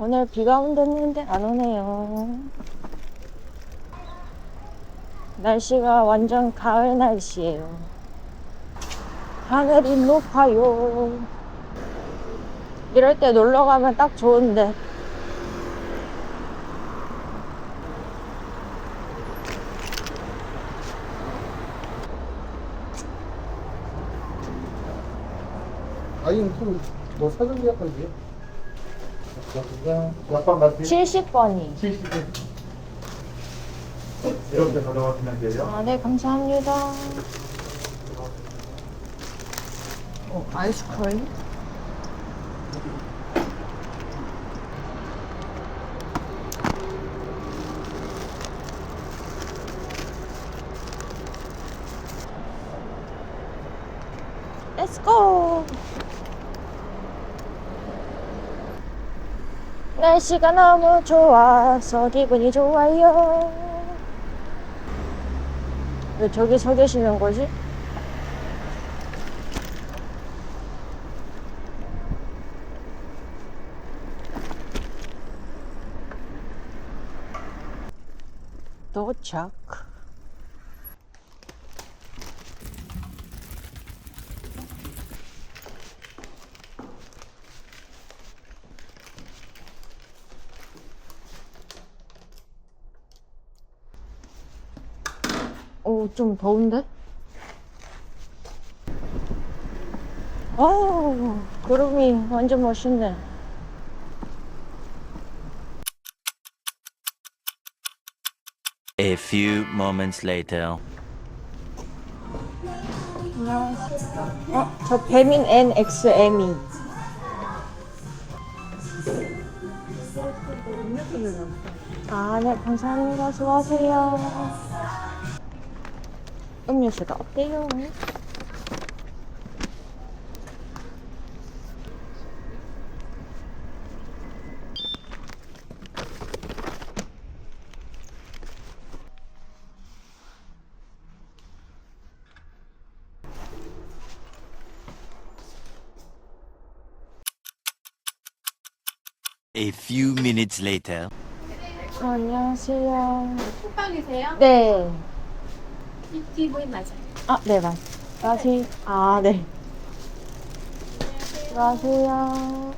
오늘 비가 온댔는데 안 오네요. 날씨가 완전 가을 날씨예요. 하늘이 높아요. 이럴 때 놀러 가면 딱 좋은데. 아니 그럼 뭐 사전 예약한대 요? 약방 같은 70번이. 70분 이렇게 가져가시면 돼요 아, 네, 감사합니다. 어, 아이스 크림? Let's go! 날씨가 너무 좋아서 기분이 좋아요. 왜 저기 서 계시는 거지? 도착. 오, 좀 더운데? 아우, 구름이 완전 멋있네. A few moments later. 어, 저 배민 NXM이. 아, 네, 감사합니다. 수고하세요. 음료수가 어때요? A few minutes later. 어, 안녕하세요. 톡방이세요? 네. TV 맞아요. 아, 네, 맞. 안녕하세요. 아, 네. 안녕하세요.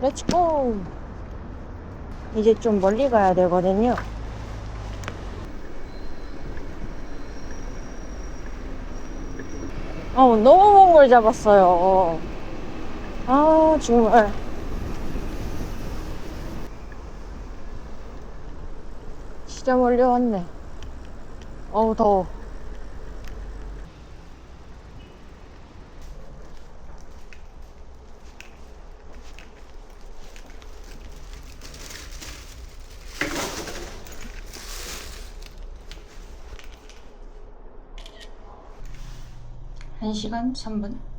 렛츠고! 이제 좀 멀리 가야 되거든요. 어, 너무 먼 걸 잡았어요. 아, 정말. 진짜 멀리 왔네. 어우, 더워. 한 시간 3분.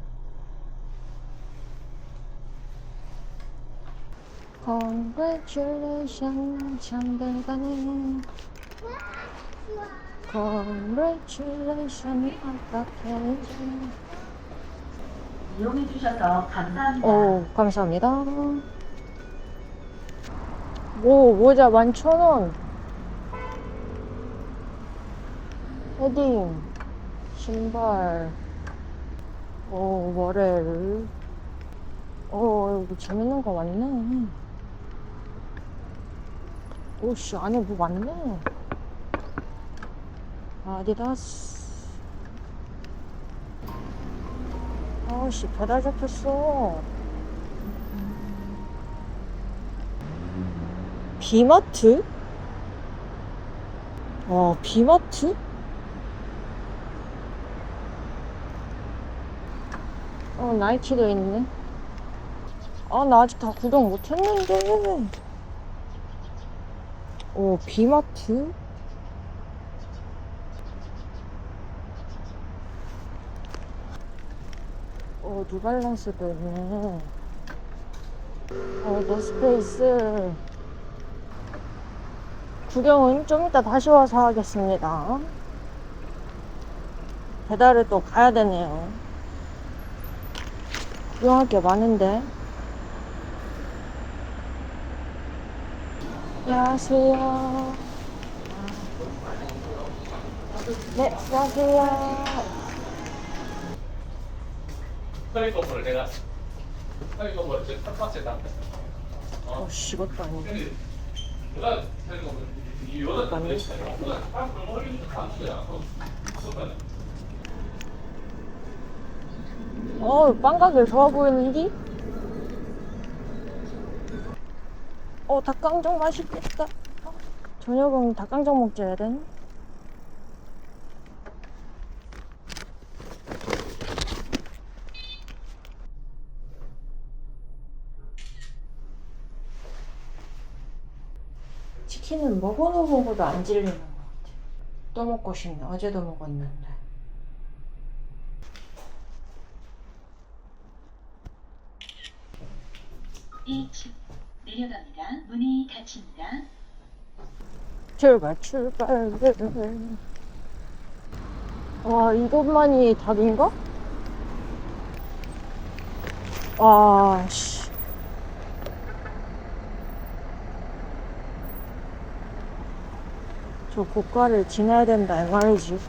Congratulations, 참들가네. Congratulations, 어떡해. 이용해 주셔서 감사합니다. 오, 감사합니다. 오, 모자 11,000원. 헤딩, 신발, 오, 머렐. 오, 여기 재밌는 거 많네. 오씨, 안에 뭐 많네. 아디다스. 아씨, 배달 잡혔어. 비마트? 어, 비마트? 어, 나이키도 있네. 아, 나 아직 다 구경 못 했는데. 오, 비마트? 어, 뉴발란스도 있네. 어, 노스페이스. 구경은 좀 이따 다시 와서 하겠습니다. 배달을 또 가야 되네요. 구경할 게 많은데. 안녕하세요. 네, 안녕하세요. 건물을 내가 빨리 건물을 제첫 번째 당 어, 씨, 이것도 아니고. 내가 빨리 건물 이 여자 감수야 어, 빵 가게 좋아 보이는디? 어, 닭강정 맛있겠다. 어, 저녁은 닭강정 먹자, 되네. 치킨은 먹어도 먹어도 안 질리는 것 같아. 또 먹고 싶네. 어제도 먹었는데. H 내려갑니다. 문이 닫힙니다. 출발 출발 와 이것만이 답인가? 와씨 저 고가를 지나야 된다 이 말이지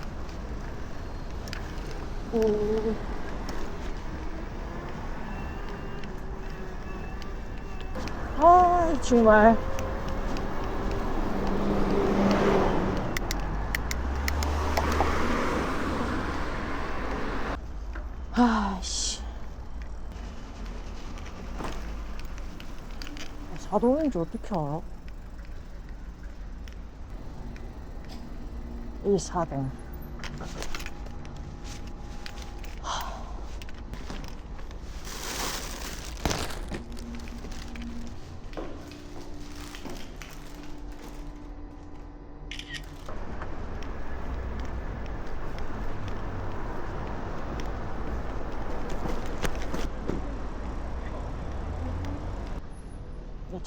오. 아 정말 아씨. 사도인지 어떻게 알아? 이 사동.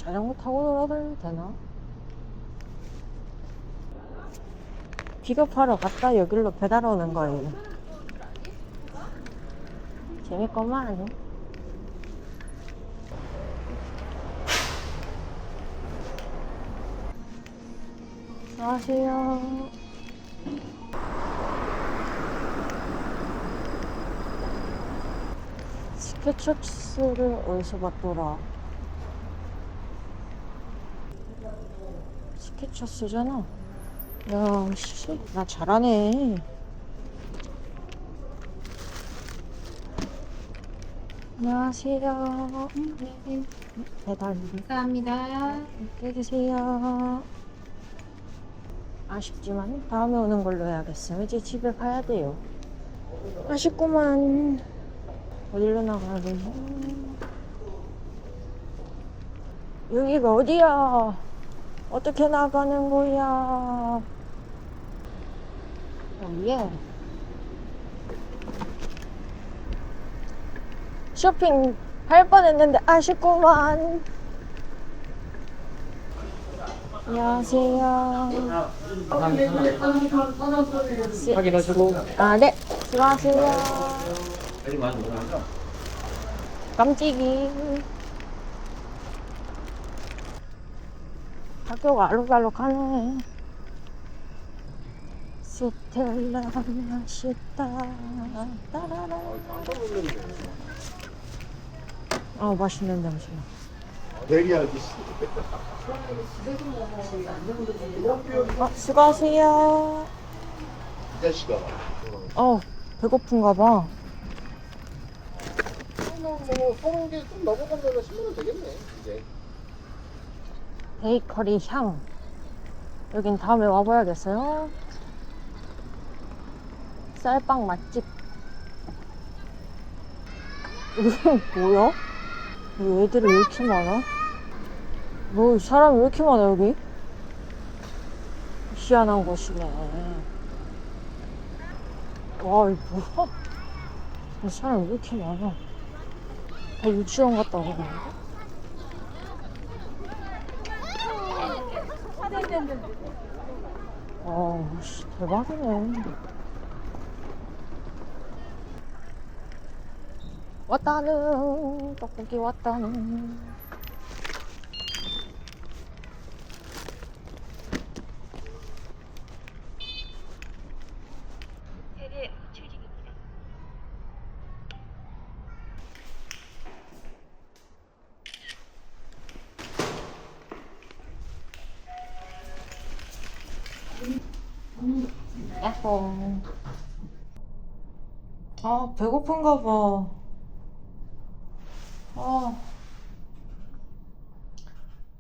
자전거 타고 돌아다녀도 되나? 픽업하러 갔다 여기로 배달 오는 거예요. 재밌구만. 안녕하세요. 스케쳐스를 어디서 봤더라? 스케쳐스잖아. 야, 씨, 나 잘하네. 안녕하세요. 배달 감사합니다. 해주세요. 아쉽지만 다음에 오는 걸로 해야겠어요. 이제 집에 가야 돼요. 아쉽구만. 어디로 나가야 되지? 여기가 어디야? 어떻게 나가는 거야? 여기에 쇼핑 할 뻔했는데 아쉽구만. 안녕하세요. 확인하시고. 아, 네. 수고하세요. 깜찍이. 학교가 알록달록하네. 스텔라 맛있다. 따라라. 아, 맛있는 냄새. 대리하기 씨. 아, 수고하세요. 이 자식아. 어, 배고픈가 봐. 뭐 서른 개좀 넘어가면 10만 원 되겠네 이제. 베이커리 향. 여긴 다음에 와봐야겠어요. 쌀빵 맛집. 이건 뭐야? 여기 애들이 왜 이렇게 많아? 뭐, 사람이 왜 이렇게 많아, 여기? 희한한 곳이네. 와, 이거 뭐야? 이 사람이 왜 이렇게 많아? 다 유치원 갔다 오는 건가? 어, 씨, 대박이네. 왔다는, 떡볶이 왔다는. 야호. 아, 배고픈가 봐. 아.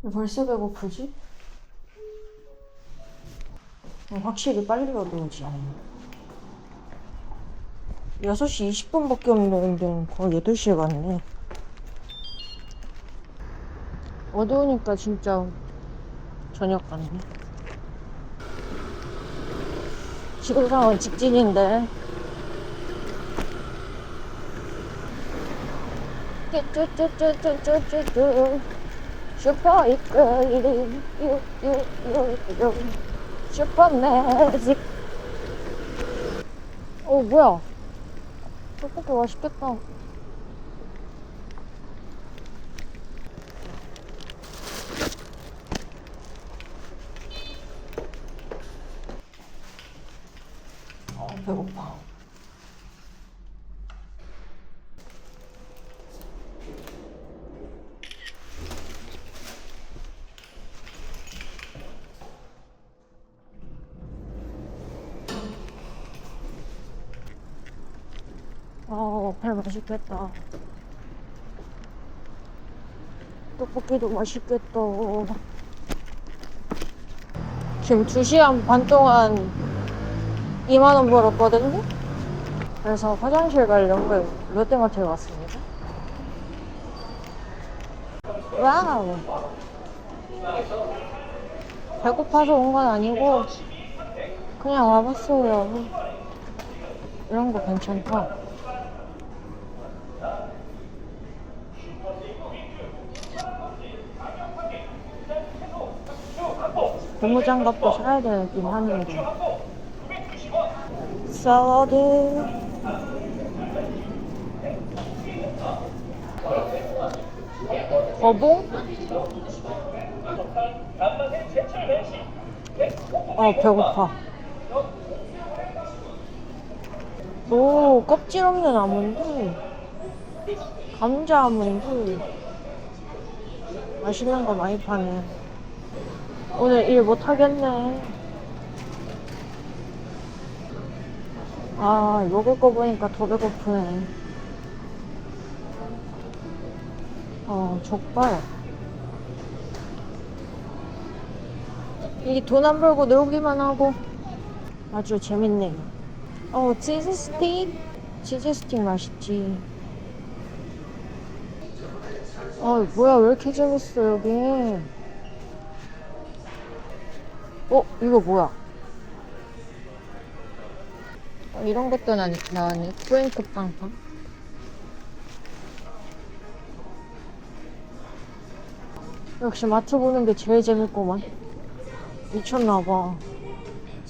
왜 벌써 배고프지? 어, 확실히 빨리 어두우지. 6시 20분밖에 없는데 거의 8시에 갔네. 어두우니까 진짜 저녁 같네. 상황 직진인데. 쭈쭈쭈쭈쭈쭈쭈. 슈퍼 이끌림 유유유유 슈퍼 매직. 어 뭐야? 떡볶이 맛있겠다 아 배고파 아, 배 맛있겠다. 떡볶이도 맛있겠다. 지금 2시간 반 동안 2만원 벌었거든요? 그래서 화장실 가려고 롯데마트에 왔습니다. 와우! 배고파서 온 건 아니고, 그냥 와봤어요. 이런 거 괜찮다. 고무장갑도 사야 되긴 하는데. 샐러드. 거봉? 아 배고파. 오 껍질 없는 아몬드. 감자 아몬드. 맛있는 거 많이 파네 오늘 일 못하겠네. 아, 먹을 거 보니까 더 배고프네. 어, 족발. 이게 돈안 벌고 놀기만 하고 아주 재밌네요. 어, 치즈 스틱? 치즈 스틱 맛있지. 어, 뭐야, 왜 이렇게 재밌어, 여기. 어? 이거 뭐야? 어, 이런 것도 나, 나왔네. 프랭크 빵빵. 역시 마트 보는 게 제일 재밌구만. 미쳤나봐.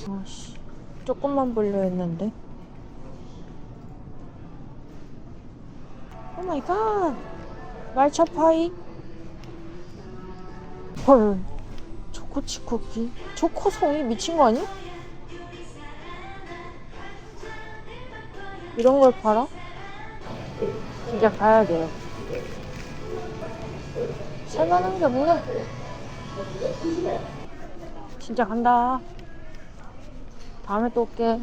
아씨. 조금만 보려 했는데. 오 마이 갓. 말차 파이. 헐. 초코치 쿠키? 초코송이 미친 거 아니야? 이런 걸 팔아? 진짜 가야 돼요. 살만한 게 없네. 진짜 간다. 다음에 또 올게.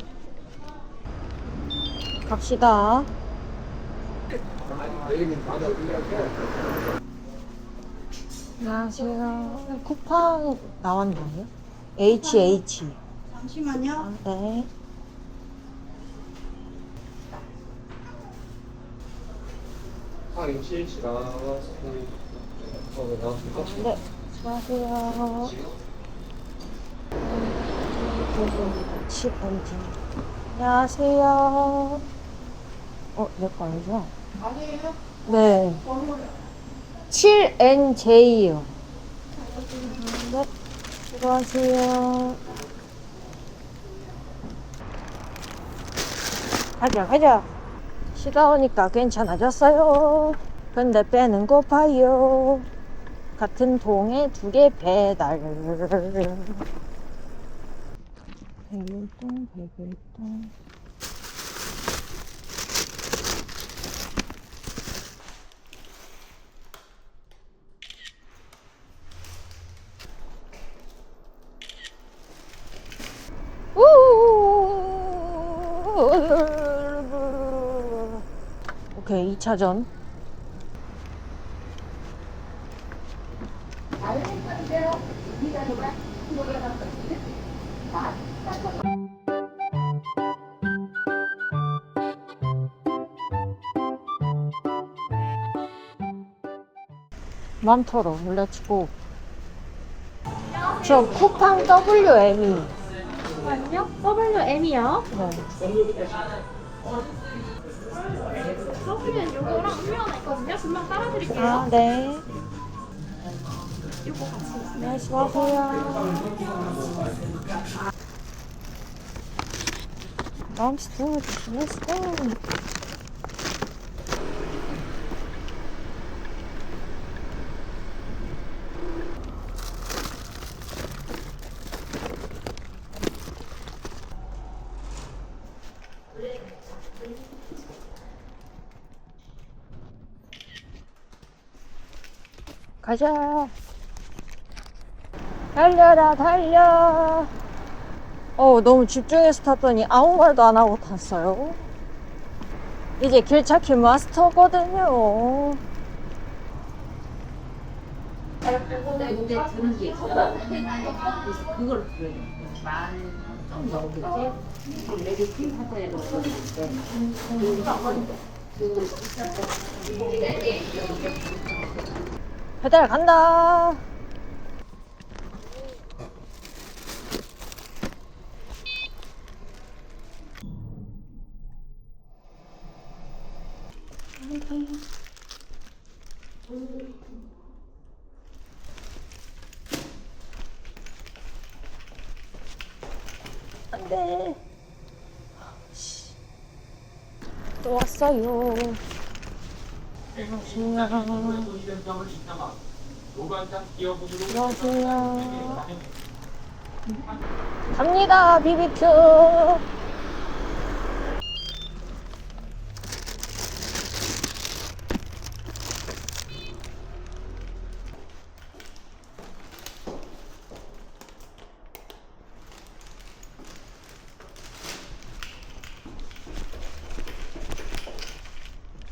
갑시다. 안녕하세요. 쿠팡 나왔나요? HH. 잠시만요. 네. 아, 어. 네. 안녕하세요. 안녕하세요. 어, 내거 아니죠? 아니에요? 네. 7NJ요. 네. 수고하세요. 가자, 가자. 쉬다 오니까 괜찮아졌어요. 근데 배는 고파요. 같은 통에 두 개 배달. 백일동, 백일동. 오케이, 2차전. 많더러, 렛츠고. 저 쿠팡 WM이. 아니요? WM이요? 네. WM 요거랑 음료 하나 있거든요? 금방 따라 드릴게요. 아, 네. 요거 같이. 네, 수고하세요. Do it. Let's go. 가자. 달려라 달려. 어 너무 집중해서 탔더니 아무 말도 안 하고 탔어요. 이제 길 찾기 마스터거든요 배달 간다. 안돼. 또 왔어요 안녕하세요. 갑니다 비비큐.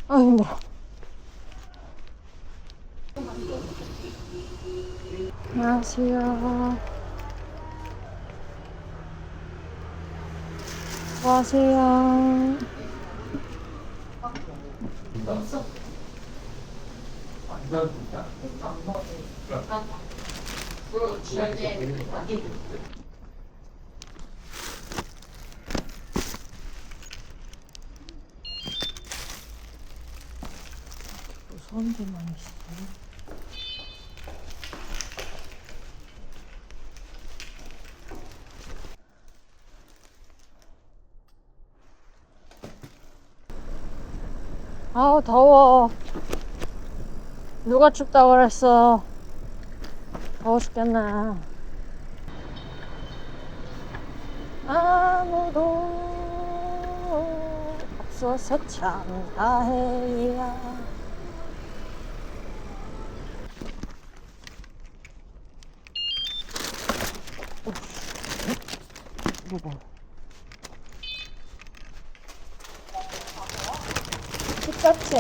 아 힘들어 안녕하세요. 안녕하세요? 무서운 데만 있어 아우 더워. 누가 춥다고 그랬어? 더워 죽겠네 아무도 없어서 참 다행이야 이거 똑 같이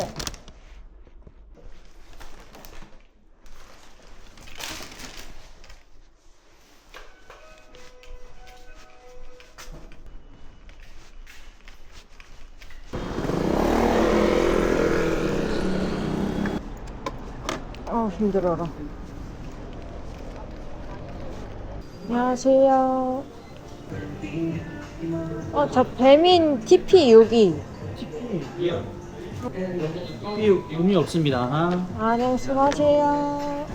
아 힘들어라. 안녕하세요. 어저 배민 TP 여기 의미 없습니다. 아, 네, 수고하세요.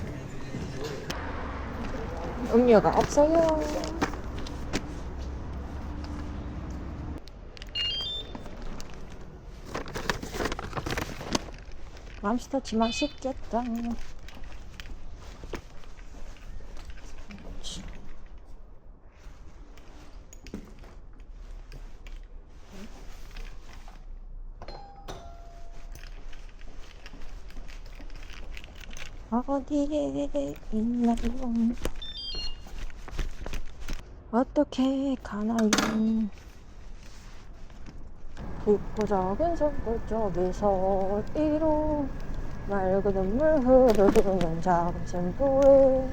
음료가 없어요. 맘스터치 맛있겠다. 어디에 있나요? 어떻게 가나요? 깊고 작은 산골 쪽에서 뒤로 맑은 물 흐르는 작은 샘도에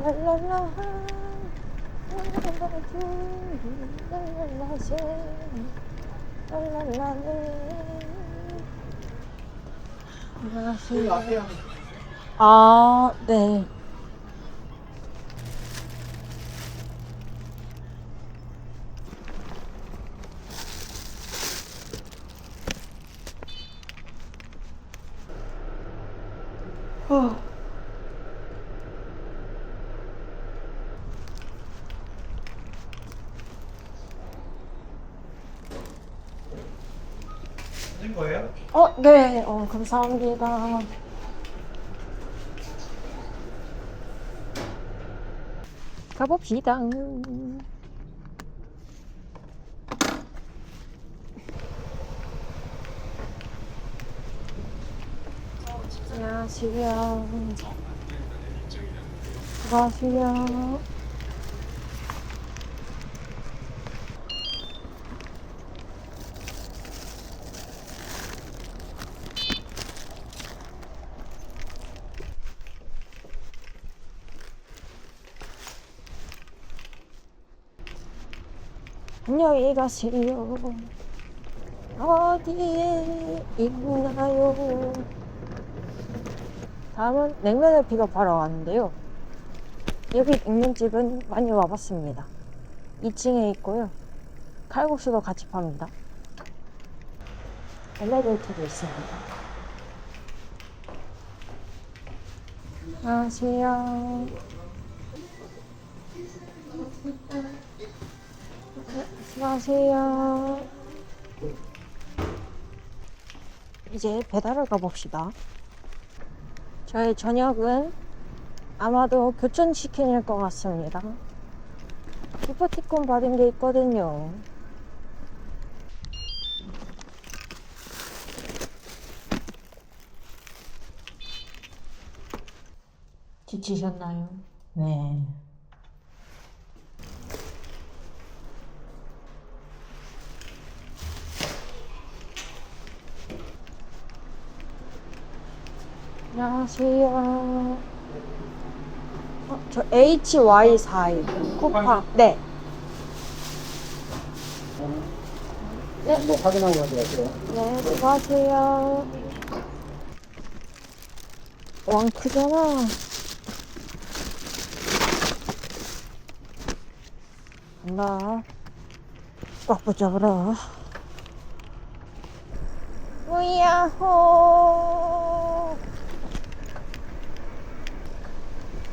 랄랄라 랄랄라세 랄랄라네 안녕하세요. 아, 네. 어. 된 거예요? 어, 네. 어, 감사합니다. 가봅시다. 안녕하세요. 안녕하세요. 안녕히 가세요. 어디에 있나요? 다음은 냉면을 픽업하러 왔는데요. 여기 냉면집은 많이 와봤습니다. 2층에 있고요. 칼국수도 같이 팝니다. 엘리베이터도 있습니다. 안녕하세요. 안녕하세요. 이제 배달을 가봅시다. 저의 저녁은 아마도 교촌치킨일 것 같습니다. 기프티콘 받은 게 있거든요. 지치셨나요? 네. 안녕하세요. 어, 저 HY42 쿠파. 네. 네. 뭐 확인하고 가져가세요. 네, 수고하세요. 왕 크잖아. 간다. 꽉 붙잡으라. 무야호.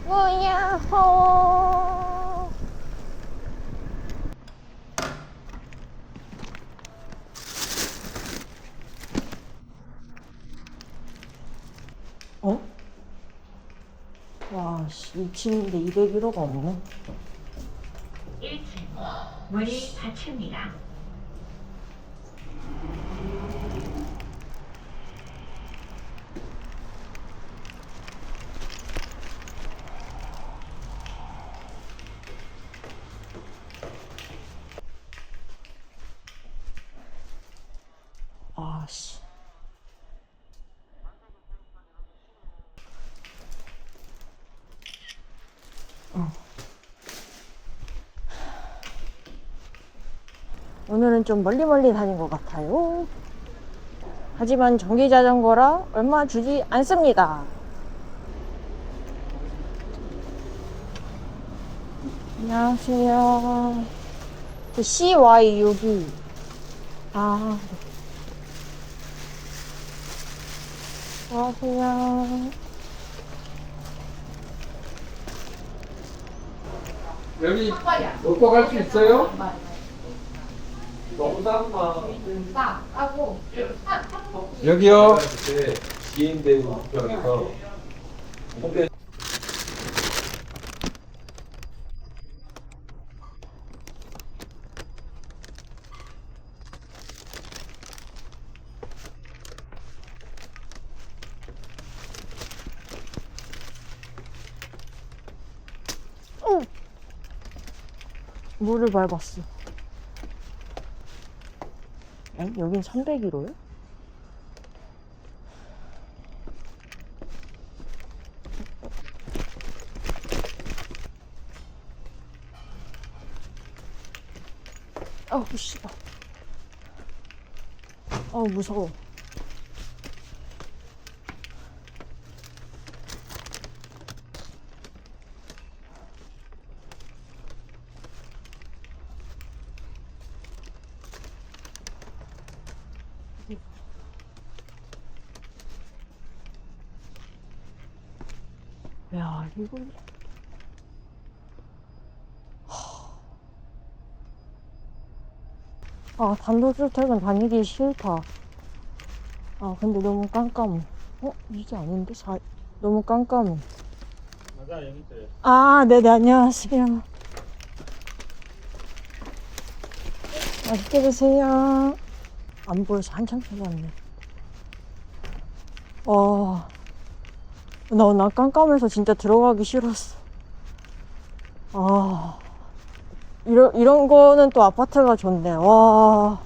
무야호. 어? 와, 씨, 2층인데 201호가 없네. 1층 문이 닫힙니다. 아, 씨. 어. 오늘은 좀 멀리 멀리 다닌 것 같아요. 하지만 전기 자전거라 얼마 주지 않습니다. 안녕하세요. 그 CY6이. 아, 네. 안녕하세요. 여기 놓고 갈 수 있어요? 여기요. 병에서 물을 밟았어. 에? 여긴 301호요? 아우, 씨발. 아우, 무서워. 야, 이거. 아, 단독주택은 다니기 싫다. 아, 근데 너무 깜깜해. 어? 이게 아닌데? 사... 너무 깜깜해. 맞아 여기 있어요. 아, 네네, 안녕하세요. 맛있게 드세요. 안 보여서 한참 찾았네. 와. 나, 나 깜깜해서 진짜 들어가기 싫었어. 아. 이런, 이런 거는 또 아파트가 좋네. 와.